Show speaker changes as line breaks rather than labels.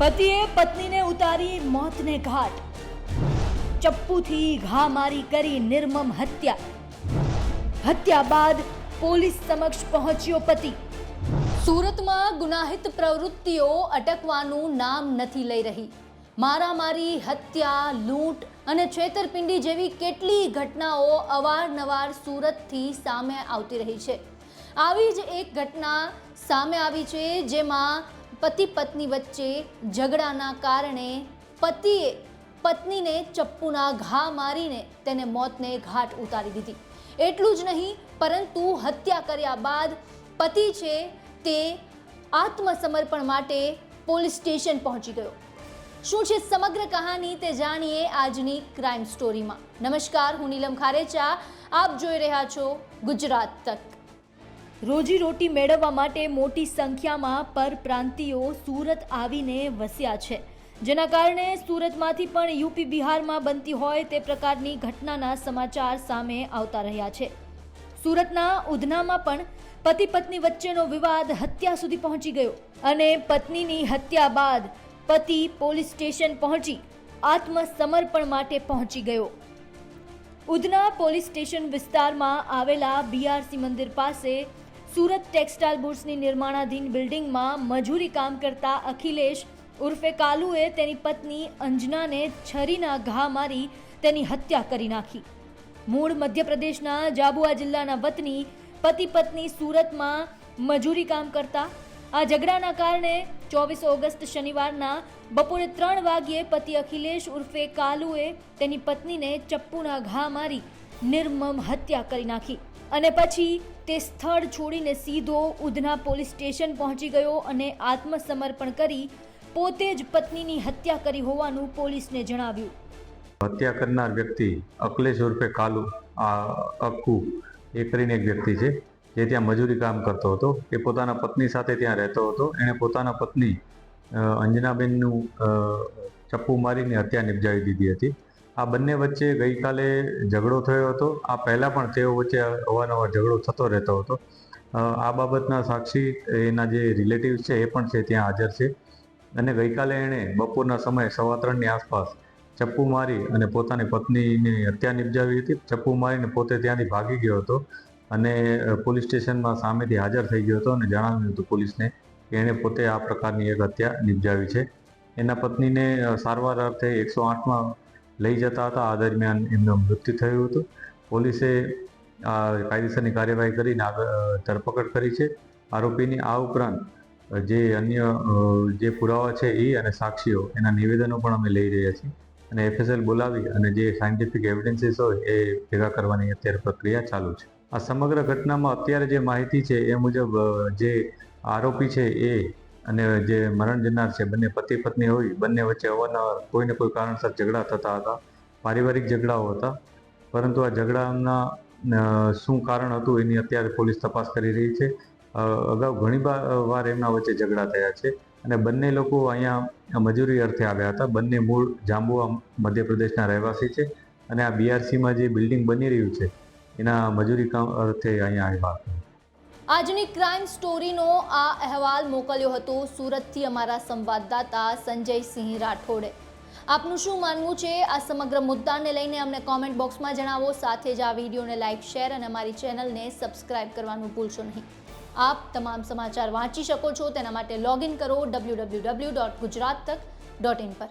પતિએ પત્નીને ઉતારી મોતને ઘાટ. ચપ્પુથી ઘા મારી કરી નિર્મમ હત્યા. હત્યા બાદ પોલીસ સમક્ષ પહોંચ્યો પતિ. સુરતમાં ગુનાહિત પ્રવૃત્તિઓ અટકવાનું નામ નથી લઈ રહી. મારામારી, હત્યા, લૂંટ અને છેતરપિંડી જેવી કેટલી ઘટનાઓ અવારનવાર સુરતથી સામે આવતી રહી છે. આવી જ એક ઘટના સામે આવી છે જેમાં પતિ પત્ની વચ્ચે ઝઘડાના કારણે પતિએ પત્નીને ચપ્પુના ઘા મારીને તેને મોતને ઘાટ ઉતારી દીધી. એટલું જ નહીં, પરંતુ હત્યા કર્યા બાદ પતિ છે તે આત્મસમર્પણ માટે પોલીસ સ્ટેશન પહોંચી ગયો. શું છે સમગ્ર કહાની તે જાણીએ આજની ક્રાઇમ સ્ટોરીમાં. નમસ્કાર, હું નીલમ ખારેચા. આપ જોઈ રહ્યા છો ગુજરાત તક. રોજી રોટી મેળવવા માટે મોટી સંખ્યામાં પરપ્રાંતિયો સુરત આવીને વસ્યા છે. જેના કારણે સુરતમાંથી પણ યુપી બિહારમાં બનતી હોય તે પ્રકારની ઘટનાના સમાચાર સામે આવતા રહ્યા છે. સુરતના ઉધનામાં પણ પતિ પત્ની વચ્ચેનો વિવાદ હત્યા સુધી પહોંચી ગયો અને પત્નીની હત્યા બાદ પતિ પોલીસ સ્ટેશન પહોંચી આત્મસમર્પણ માટે પહોંચી ગયો. ઉધના પોલીસ સ્ટેશન વિસ્તારમાં આવેલા બીઆરસી મંદિર પાસે સુરત ટેક્સટાઇલ બુટ્સની નિર્માણાધીન બિલ્ડિંગમાં મજૂરી કામ કરતા અખિલેશ ઉર્ફે કાલુએ તેની પત્ની અંજનાને છરીના ઘા મારી તેની હત્યા કરી નાખી. મૂળ મધ્યપ્રદેશના જાબુઆ જિલ્લાના વતની પતિ પત્ની સુરતમાં મજૂરી કામ કરતા. આ ઝઘડાના કારણે ચોવીસ ઓગસ્ટ શનિવારના બપોરે ત્રણ વાગ્યે પતિ અખિલેશ ઉર્ફે કાલુએ તેની પત્નીને ચપ્પુના ઘા મારી નિર્મમ હત્યા કરી નાખી. અને પછી તે સ્થળ છોડીને સીધો ઉધના પોલીસ સ્ટેશન પહોંચી ગયો અને આત્મસમર્પણ કરી પોતે જ પત્નીની હત્યા કરી હોવાનું પોલીસને જણાવ્યું.
હત્યા કરનાર વ્યક્તિ અખિલેશ ઉર્ફે કાલુ, આ અક્કુ, એ કરીને એક વ્યક્તિ છે, જે ત્યાં મજૂરી કામ કરતો હતો, એ પોતાના પત્ની સાથે ત્યાં રહેતો હતો, એણે પોતાના પત્ની અંજનાબેનનું ચપ્પુ મારીને હત્યા નિપજાવી દીધી હતી. આ બંને વચ્ચે ગઈકાલે ઝઘડો થયો હતો. આ પહેલાં પણ તેઓ વચ્ચે અવારનવાર ઝઘડો થતો રહેતો હતો. આ બાબતના સાક્ષી એના જે રિલેટિવ્સ છે એ પણ છે, ત્યાં હાજર છે. અને ગઈકાલે એણે બપોરના સમયે સવા ત્રણની આસપાસ ચપ્પુ મારી અને પોતાની પત્નીની હત્યા નિપજાવી હતી. ચપ્પુ મારીને પોતે ત્યાંથી ભાગી ગયો હતો અને પોલીસ સ્ટેશનમાં સામેથી હાજર થઈ ગયો હતો અને જણાવ્યું હતું પોલીસને કે એણે પોતે આ પ્રકારની એક હત્યા નિપજાવી છે. એના પત્નીને સારવાર અર્થે એકસો આઠમાં લઈ જતા હતા. આ દરમિયાન એમનું મૃત્યુ થયું હતું. પોલીસે કાયદેસરની કાર્યવાહી કરીને ધરપકડ કરી છે. આરોપીની આ ઉપરાંત જે અન્ય જે પુરાવા છે એ અને સાક્ષીઓ, એના નિવેદનો પણ અમે લઈ રહ્યા છીએ. અને એફએસએલ બોલાવી અને જે સાયન્ટિફિક એવિડન્સીસ હોય એ ભેગા કરવાની અત્યારે પ્રક્રિયા ચાલુ છે. આ સમગ્ર ઘટનામાં અત્યારે જે માહિતી છે એ મુજબ જે આરોપી છે એ અને જે મરણ જનાર છે, બંને પતિ પત્ની હોય, બંને વચ્ચે અવારનવાર કોઈને કોઈ કારણસર ઝઘડા થતા હતા, પારિવારિક ઝઘડાઓ હતા. પરંતુ આ ઝઘડાના શું કારણ હતું એની અત્યારે પોલીસ તપાસ કરી રહી છે. અગાઉ ઘણી વાર એમના વચ્ચે ઝઘડા થયા છે અને બંને લોકો અહીંયા મજૂરી અર્થે આવ્યા હતા. બંને મૂળ જાંબુઆ મધ્યપ્રદેશના રહેવાસી છે અને આ બીઆરસીમાં જે બિલ્ડિંગ બની રહ્યું છે, એના મજૂરી કામ અર્થે અહીંયા આવ્યા હતા.
આજની ક્રાઇમ સ્ટોરીનો આ અહેવાલ મોકલ્યો હતો સુરતથી અમારા સંવાદદાતા સંજયસિંહ રાઠોડે. આપનું શું માનવું છે? આ સમગ્ર મુદ્દાને લઈને અમને કોમેન્ટ બોક્સમાં જણાવો. સાથે જ આ વિડીયોને લાઇક શેર અને અમારી ચેનલને સબસ્ક્રાઇબ કરવાનું ભૂલશો નહીં. આપ તમામ સમાચાર વાંચી શકો છો. તેના માટે લોગિન કરો W W W dot Gujarat Tak dot in પર.